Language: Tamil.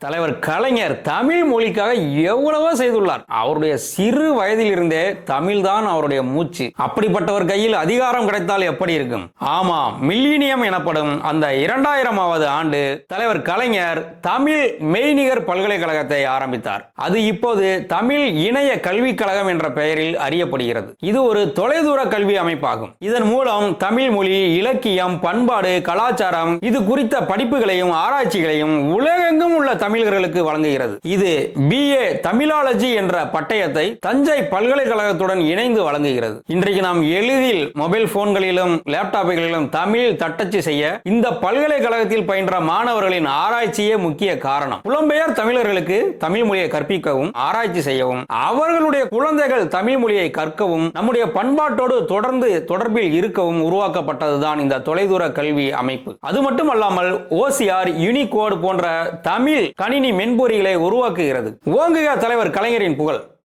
தலைவர் கலைஞர் தமிழ் மொழிக்காக எவ்வளவோ செய்துள்ளார். அவருடைய சிறு வயதிலிருந்தே தமிழ்தான் அவருடைய மூச்சு. அப்படிப்பட்டவர் கையில் அதிகாரம் கிடைத்தால் எப்படி இருக்கும்? ஆமா மில்லினியம் எனப்படும் அந்த இரண்டாயிரமாவது ஆண்டு தலைவர் கலைஞர் தமிழ் மெய்நிகர் பல்கலைக்கழகத்தை ஆரம்பித்தார். அது இப்போது தமிழ் இணைய கல்விக் கழகம் என்ற பெயரில் அறியப்படுகிறது. இது ஒரு தொலைதூர கல்வி அமைப்பாகும். இதன் மூலம் தமிழ் மொழி இலக்கியம் பண்பாடு கலாச்சாரம் இது குறித்த படிப்புகளையும் ஆராய்ச்சிகளையும் உலகெங்கும் உள்ள தமிழர்களுக்கு வழங்குகிறது. இது பிஏ தமிழாலஜி என்ற பட்டயத்தை தஞ்சை பல்கலைக்கழகத்துடன் இணைந்து வழங்குகிறது. இன்றைக்கு நாம் எளிதில் மொபைல் போன்களிலும் லேப்டாப்புகளிலும் தமிழ் தட்டச்சு செய்ய இந்த பல்கலைக்கழகத்தில் பயின்ற மாணவர்களின் ஆராய்ச்சியே முக்கிய காரணம். புலம்பெயர் தமிழர்களுக்கு தமிழ் மொழியை கற்பிக்கவும் ஆராய்ச்சி செய்யவும் அவர்களுடைய குழந்தைகள் தமிழ் மொழியை கற்கவும் நம்முடைய பண்பாட்டோடு தொடர்ந்து தொடர்பில் இருக்கவும் உருவாக்கப்பட்டதுதான் இந்த தொலைதூர கல்வி அமைப்பு. அது மட்டுமல்லாமல் ஓசிஆர் யூனிகோடு போன்ற தமிழ் கணினி மென்பொறிகளை உருவாக்குகிறது. ஓங்குக தலைவர் கலைஞரின் புகழ்.